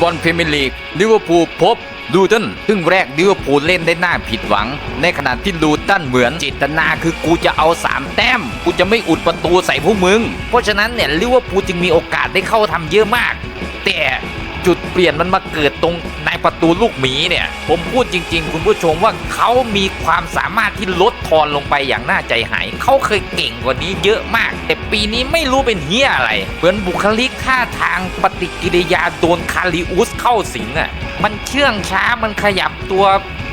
บอลพรีเมียร์ลีกลิเวอร์พูลพบลูตันครึ่งแรกลิเวอร์พูลเล่นได้น่าผิดหวัง ในขณะที่ลูตันเหมือนเจตนาคือกูจะเอา 3 แต้ม กูจะไม่อุดประตูใส่พวกมึง เพราะฉะนั้นเนี่ยลิเวอร์พูลจึงมีโอกาสได้เข้าทำเยอะมาก แต่ จุดเปลี่ยนมันมาเกิดตรงในประตูลูกหมีเนี่ย ผมพูดจริง ๆ คุณผู้ชมว่าเขามีความสามารถที่ลดทอนลงไปอย่างน่าใจหายเขาเคยเก่งกว่านี้เยอะมาก แต่ปีนี้ไม่รู้เป็นเฮียอะไร เหมือนบุคลิกท่าทางปฏิกิริยาโดนคาริอุสเข้าสิงอะ่ะมันเชื่องช้ามันขยับตัว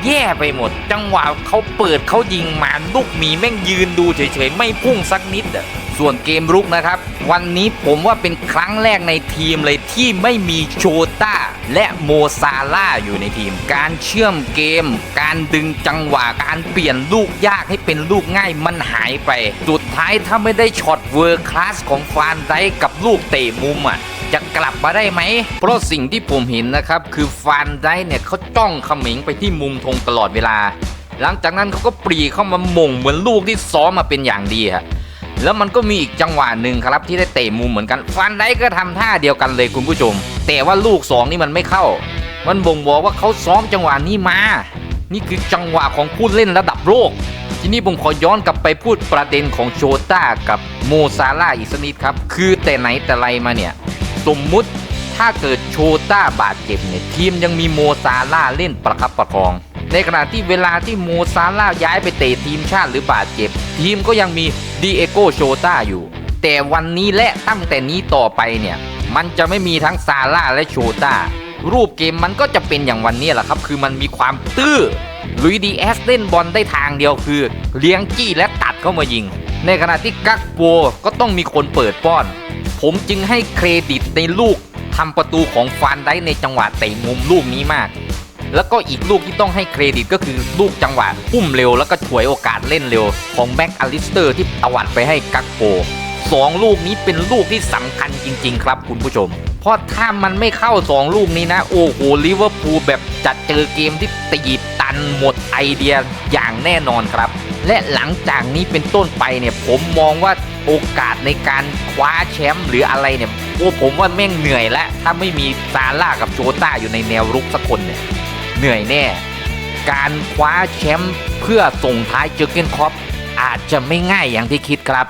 แย่ไปหมด จังหวะเขาเปิดเขายิงมาลูกหมีแม่งยืนดูเฉยๆ ไม่พุ่งสักนิดอะ ส่วนเกมรุกนะครับ วันนี้ผมว่าเป็นครั้งแรกในทีมเลยที่ไม่มีโชต้าและโมซาล่าอยู่ในทีม การเชื่อมเกม การดึงจังหวะการเปลี่ยนลูกยากให้เป็นลูกง่ายมันหายไป สุดท้ายถ้าไม่ได้ช็อตเวอร์คลาสของฟานไดกับลูกเตะมุมอะจะกลับมาได้ไหม เพราะสิ่งที่ผมเห็นนะครับ คือฟานไดเนี่ยเขาจ้องเขมิงไปที่มุมธงตลอดเวลา หลังจากนั้นเขาก็ปรีเข้ามาหม่งเหมือนลูกที่ซ้อมมาเป็นอย่างดีฮะ แล้วมันก็มีอีกจังหวะหนึ่งครับที่ได้เตะมุมเหมือนกัน ฟันได้ก็ทำท่าเดียวกันเลยคุณผู้ชม แต่ว่าลูกสองนี่มันไม่เข้า มันบ่งบอกว่าเขาซ้อมจังหวะนี้มา นี่คือจังหวะของผู้เล่นระดับโลกทีนี้ผมขอย้อนกลับไปพูดประเด็นของโชต้ากับโมซาร่าอีกสักนิดครับ คือแต่ไหนแต่ไรมาเนี่ย สมมุติถ้าเกิดโชต้าบาดเจ็บเนี่ยทีมยังมีโมซาร่าเล่นประคับประคอง ในขณะที่เวลาที่โมซาร่าย้ายไปเตะทีมชาติหรือบาดเจ็บ ทีมก็ยังมี ดีเอโกโชตาอยู่ แต่วันนี้และตั้งแต่นี้ต่อไปเนี่ย มันจะไม่มีทั้งซาร่าและโชตารูปเกมมันก็จะเป็นอย่างวันนี้แหละครับ คือมันมีความตื้อลุยดีแอสเล่นบอลได้ทางเดียวคือ เลี้ยงจี้และตัดเข้ามายิง ในขณะที่กักโปก็ต้องมีคนเปิดป้อน ผมจึงให้เครดิตในลูกทำประตูของฟานได้ในจังหวะเตะมุมลูกนี้มาก แล้วก็อีกลูกที่ต้องให้เครดิตก็คือลูกจังหวะพุ่มเร็วแล้วก็ฉวยโอกาสเล่นเร็ว ของแบ็กอลิสเตอร์ที่ตวัดไปให้กักโปสองลูกนี้เป็นลูกที่สำคัญจริง ๆ ครับคุณผู้ชม เพราะถ้ามันไม่เข้าสองลูกนี้นะ โอ้โหลิเวอร์พูลแบบจัดเจอเกมที่ตีบตันหมดไอเดียอย่างแน่นอนครับ และหลังจากนี้เป็นต้นไปเนี่ยผมมองว่าโอกาสในการคว้าแชมป์หรืออะไรเนี่ยโอ้ผมว่าแม่งเหนื่อยแล้ว ถ้าไม่มีซาร่ากับโจต้าอยู่ในแนวรุกสักคนเนี่ย เหนื่อยแน่ การคว้าแชมป์เพื่อส่งท้ายเจอเกนคอปอาจจะไม่ง่ายอย่างที่คิดครับ